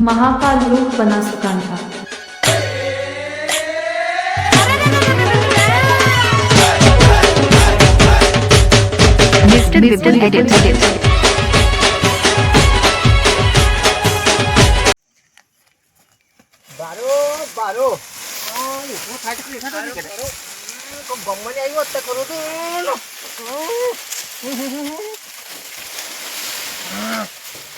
Mahakal group Banaskantha Mr. Bipin Edits. બારો બારો આ ઊભો થાય તો લેખા તો નહીં કરે. તો ગમ્મને આવ્યો હોત તો કરું તો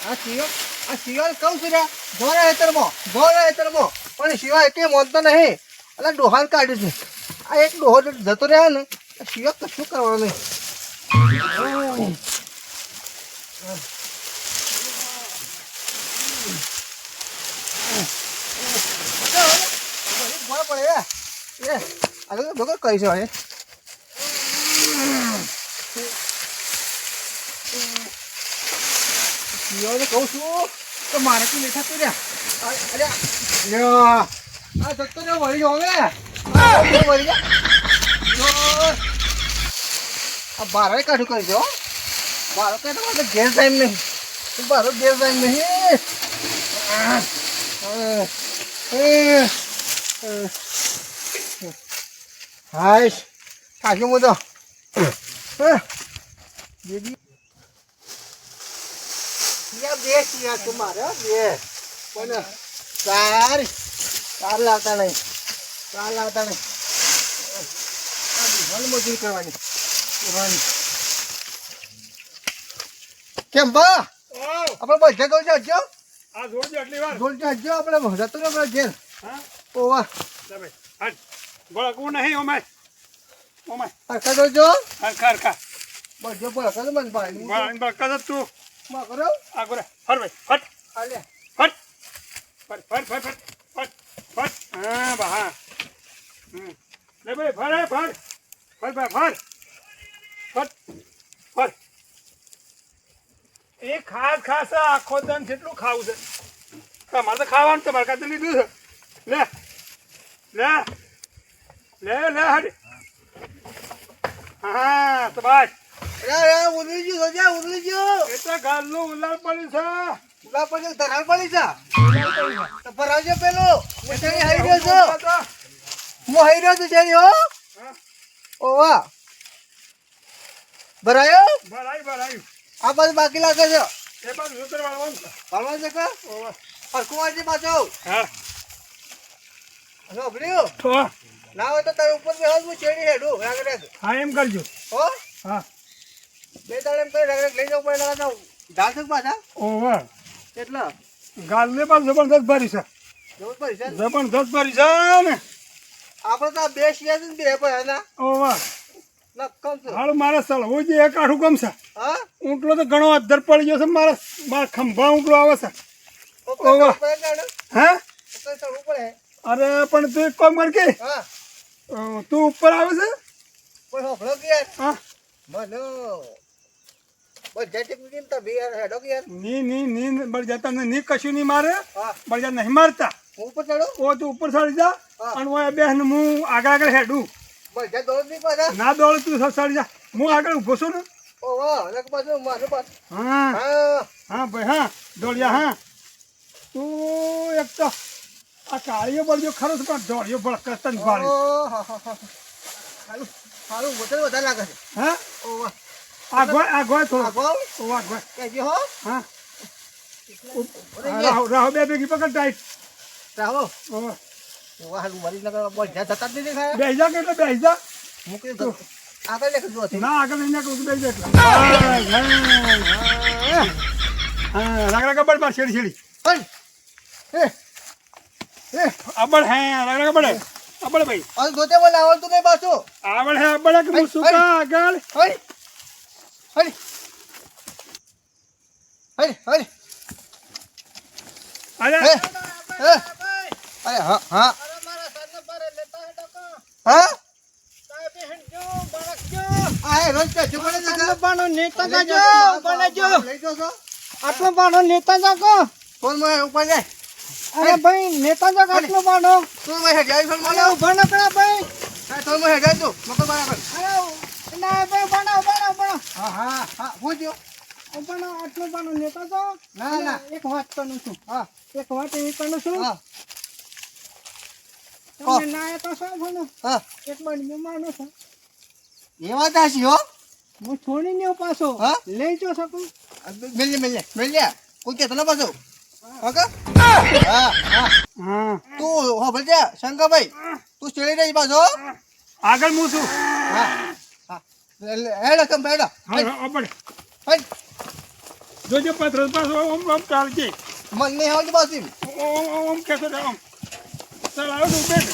આ શિયો આ શિયો કહું છું ને જોરે હેતરમાં જોરે હેતરમાં પણ શિવા એકે મોનતો નહીં એટલે ડોહાલ કાઢ્યું છે આ એક ડોહો જતો રહ્યો ને આ કશું કરવાનું નહીં પડે એ આગળ તો છે હવે શિયોને કહું છું, તો મારે તો લેખા તો રહ્યા. આ જતો ને વળી ગયો હવે. વળી લ્યો. આ બારે કાઢું કરી દો. બારો કાઢવા માટે ગેર ટાઈમ નહીં. બારો ગેર ટાઈમ નહીં. હાઈશ થાક્યો હું? તો બેબી. શિયા બે શિયા છે મારે હો, બે. પણ ચાર. ચાર લાવતા નહીં. ચાર લાવતા નહીં. આ દિવાલ મજૂરી કરવાની. કરવાની. કેમ બા? આપણે બધા કહું છો હજો આ જોડજો આટલી વાર. જોલ હજો આપણે જતો ને આપણે ઘેર. હા? ઓવા ગોળકવું નહીં ઓમાય ઓમાય હરખા જોજો હરખા હરખા. બધો ભડકા તો મને ભાઈ. બળકા જ તું. માં આગોરા ફર ભાઈ ફટ. હાલે. ફટ. ફટ ફટ ફટ ફટ ફટ ફટ. હા બા હા. લે ભાઈ ફર હે ફર. ફર ભાઈ ફર. ફટ ફર. એ ખાસ ખાસ આખો દન કેટલું ખાવું છે. તમારે તો ખાવાનું તમારે કાંઈ લીધું છે. લે લે લે લે હટ. હા તો બસ ઉતરી ગયું સોજા ઉતરી ગયું. એ તો ગાલનું ઉલાળ પડ્યું છે. પડી જા તો પેલો. હાઈ રહ્યો છું? હું હાઈ રહ્યો છું તેની હો? હા. ઓ વાહ. ભરાયો? ભરાયું ભરાયું. આ બાજુ બાકી લાગે છે. એ બાજુ સુતર વાળવાનું છે. ભરવા છે કે? ઓવે. હરખું પાછો. હા. હવે અભર્યું ના હોય તો તારે ઉપર બેહો હું ચેડી હેડું? રાગ રાગ હા એમ કરજો. હો? હા. બે દાડે એમ લઈ જવું પડે તો ગાલ છે પાછા? ઓવર કેટલા? ગાલને પણ જબરદસ્ત ભરી છે. જવું પડી છે? જબરદસ્ત ભરી છે ને. આપણે તો બે શિયા છે ને બે પર નક્કમ છે. હાલ મારે સળવું જે એક આઠું ગમશે. હા? ઊંટલો તો ઘણો અધર પડી ગયો છે મારા મારા ખંભા ઊંટલો આવે છે. ઓવા. હા? અરે પણ તું એક કામ કર કે. હા. તું ઉપર આવે છે? પણ કે હા. મનો બધા ટેકનિક તો બે યાર હેડો કે યાર ની ની ની બળ જતા ની કશું નહીં મારે. હા. બળ નહીં મારતા. ઉપર ચડો? ઓ તું ઉપર ચડી જા. અને ઓય બેન હું આગળ આગળ હેડું. બધા દોડ નહીં પાછા. ના દોડ તું ચડી જા. હું આગળ ઊભો છું ને. ઓ વાહ લગ પાછું મારું પાછું હા. હા. હા ભાઈ હા. દોડ્યા હા. તું એક તો આ કાળીઓ બળ્યો ખરો પણ દોડ્યો બળ કરતા જ ભાડે ઓ હા હા હા સારું સારું વધારે લાગે છે. હા? ઓ વાહ આ ગોય આ ગોય થોડો આગળ ઓ આ ગોય કેજો હો. હા. રાહો રાહો બે ભેગી પકડ ટાઈટ રાહો. ઓ, વાહ હાલું મારી લગા બધા જતા જ નહીં દેખાય. બેહી જા કે એટલે બેહી જા. મૂકી દો આગળ લેખ જો ના આગળ નહીં નાખું તું બેહી જા એટલે. હા, હા રાગ રાગ બળ બાર છેડી છેડી એ અબળ હે રાગ રાગ બળે અબળ ભાઈ. આ જોતે મને આવડતું નહીં પાછું. આવડ હે અબળ કે હું શું કા આગળ? હઈ હઈ હઈ હઈ અરે હે હે. અરે હા હા? હા આ એ રોજ પેચું પડે નેતા? આટલો જાગો. ફોનમાં ઉપર જાય. અરે ભાઈ નેતા જાગ આટલો પાનો તું માં હેડાઈ ફોનમાં અરે ઊભા નકરા ભાઈ. તો માં હેડાઈ તું મકો બરાબર. અરે ના ભાઈ બનાવ બનાવ બનાવ. હા હા હા હું પણ આટલું પાનું લેતા જાઓ. ના ના. એક વાત કરું છું. હા. એક વાત એવી કરું છું. હા. તમે ના તો શું ભણો હા. એક બળજો માનો છો. એ વાત હાચી હો. હું છોડી ને પાછો. હા? લઈ જો શકું મિલ મિલ મિલ કોઈ કે તને પાછો. ઓકે હા હા. હા તું હો ભલે શંકરભાઈ તું ચડી રહી પાછો આગળ હું છું. હા. હેડો કમ હેડો હટ જોજો પથરો પાછો ઓમ ઓમ ચાલજે. મન નહીં આવતી પાછી ઓમ ઓમ ઓમ કેતો ઓમ. ચાલ આવ તું બેઠ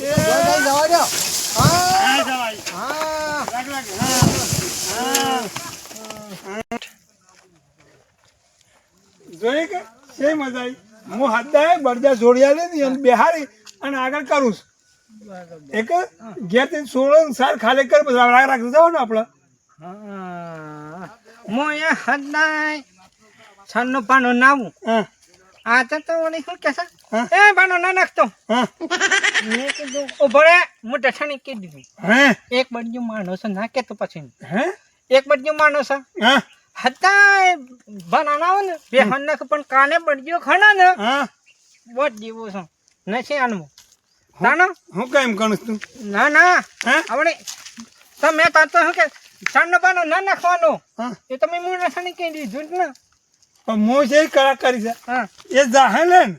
એ. જવા જવા દો હા. ચાલ હા. રાખ રાખ હા. જોઈ કે? છે મજા આવી હું હદાય બરજા જોડિયા લે અને બેહારી અને આગળ કરું છું. એક ઘેરથી સોળ સાર ખાલી કર પછી રાખ રાખ જવાનું આપણે. હું. એ હદાય છન્નું પાનું નાવું. આ તો તો ઓલી શું કે. એ પાનો ના નાખતો. મેં કીધું ઊભો રે. હું દઠાણી કહી દીધી. હે? એક બળજો માણસ નાખે તો પછી. હે? એક બળજો માણસ. હા. હતા બનાના ને બે હન્નક પણ કાને બળજો ખણા ને? બહુ જીવો છું. નથી આનવું. તાનો હું કેમ કરું તું? ના ના. હે? આપણે તમે તાર તો શું કે ચાંદનો પાનો ના નાખવાનો. હા. એ તમે મૂળ નાખવાની કહી દીધું ને. હું જે કલાકારી છે. હા. એ જાહે લે ને.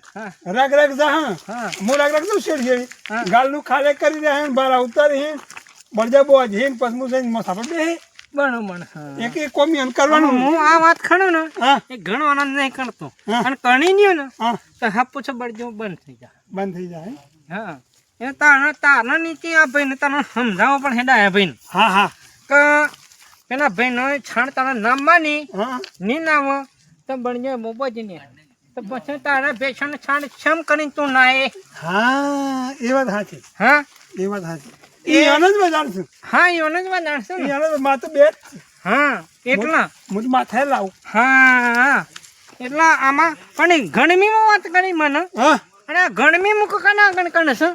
રગ રગ જાહે. હા. હું રાગ રગનું શેડ હા. શેડી ગાલનું ખાલે કરી હે બાર ઉતારી હે બળજા બો જ હે ને પછી હું જઈને મસાફર બે હે. બરોબર હા. એક એક કોમી અન કરવાનું હું આ વાત ખણો ને એ ઘણો આનંદ નહીં કરતો. હા. અને કણી નહીં ને હા. તો હા પૂછો બળજો બંધ થઈ જાય. બંધ થઈ જાય હા. એ તારા તારા નીચે આ ભાઈને તારા સમજાવો પણ હેડા આ ભાઈને. હા હા. કે પેલા ભાઈનો છાણ તારા નામ માની ની નામ તો બણજે મોબજી નહીં તો પછી તારા ભેસણ છાણ છમ કરીને તું નાય? હા એ વાત સાચી. હા? એ વાત સાચી. એ બજાર છું હા એ વાત જાણશું ને. આનંદમાં તો બે હા એટલા. હું માથે લાવું. હા એટલા આમાં પણ એ ગણમીમાં વાત કરી મને. હા. આ ગણમી મુક કના ગણ કણ છે.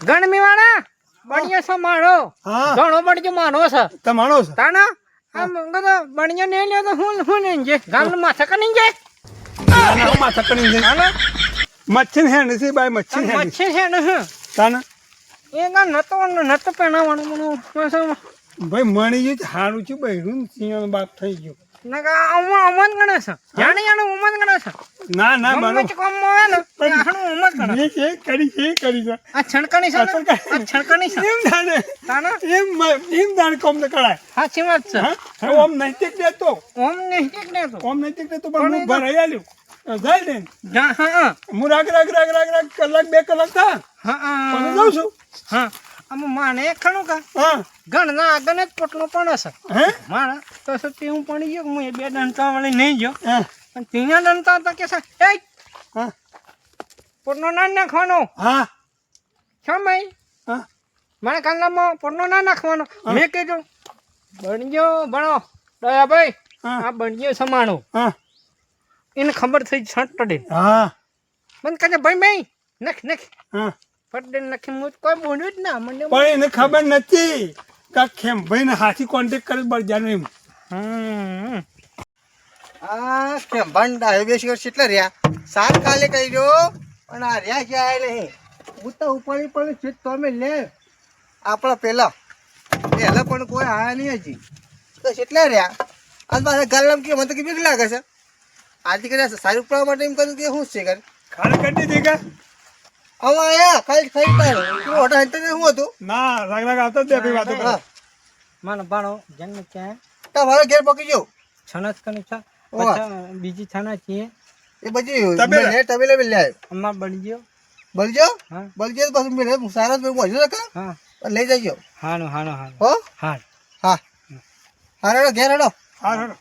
ગણમી વાળા બણિયો છે મારો. હા. ઘણો બળજો મારો છે. તમારો છે? તાના? આ મંગો બણિયો ને લ્યો તો હું હું ને જે ગામ માથા કની જે ના, માથા હું કરી દે તાના મચ્છી ને સી બાય મચ્છી હે મચ્છી છે. ને હું તાના? એ ગા નતો નતો પહેણાવાનું મને. ભાઈ મણી જ હારું છું બહેરું સિંહનો બાપ થઈ ગયો. ના ના ગમે બરોબર તે ને એ આખણું ગણે છે. કરી છે કરી છે. આ છણકણી છે આ છણકણી. છે. એમ જાણે તાના? એમ એમ જાણે કોમ ને કરાય સાચી વાત છે. હા? ઓમ નૈતિક દેતો. ઓમ નહીં ને તો ઓમ નૈતિક તો પણ હું ભરાઈ આલ્યું તો જાય ને. જા હા હું. રાગ રાગ રાગ રાગ રાગ કલાક બે કલાક થા હા હા. જાઉં છું? હા. આમ માને ખણું કા? હા. ઘરના આગળ જ પોટલો પણ હશે હે? મારા તો સત્ય હું પડી ગયો હું એ બે દંતા વાળી નહીં ગયો. પણ ત્યાં દંતા હતા કે છે એ હા. પોટલો ના નાખવાનો. હા. છ ભાઈ હા. મારા કાંદામાં પોટલો ના નાખવાનો. મેં કીધું બણજો ભણો દયાભાઈ આ બણજો સમાણો હા. એને ખબર થઈ છટ ટડે હા બંધ કરે ભાઈ ભાઈ નખ નખ. હા. ફટડે નખી મુજ કોઈ બોલ્યું જ ના મને પણ એને ખબર નથી કે ખેમ ભાઈને હાથી કોન્ટેક કરે બળજાનો એમ. હમ. આ કેમ ભંડા હે બેસી વર્ષ એટલે રહ્યા? સાત કાલે કહી દો પણ આ રહ્યા આ નહીં હું? તો ઉપાડી પણ છે તમે લે. આપણા પેલા. પહેલા પણ કોઈ આયા નહીં હજી. તો કેટલા રહ્યા? અને પાછા ગાલમ કે મને તો કે બીક લાગે છે. આથી કર્યા સારું પડવા માટે એમ કહ્યું કે શું છે કર ખાડ કાઢી દે કે? હવે આયા ખાઈ ખાલી તાર. ઓટા હેન્ટર શું હતું? ના રાગ રાગ આવતો જ દે વાતો કરે. હા. માનો ભાણો જન્મ ક્યાં તમારો ઘેર પકી ગયો? છનત કની છે. બીજી છાના છીએ. એ તબેલા. મેં તબેલે. બી લે અમાર બની ગયો. બલજો હા. બલજો તો પાછું મેં સારા જ મજો કા હા. લઈ જજો. હાનો હાનો હાનો હો? હા હા. હા હેડો ઘેર હડો હા હા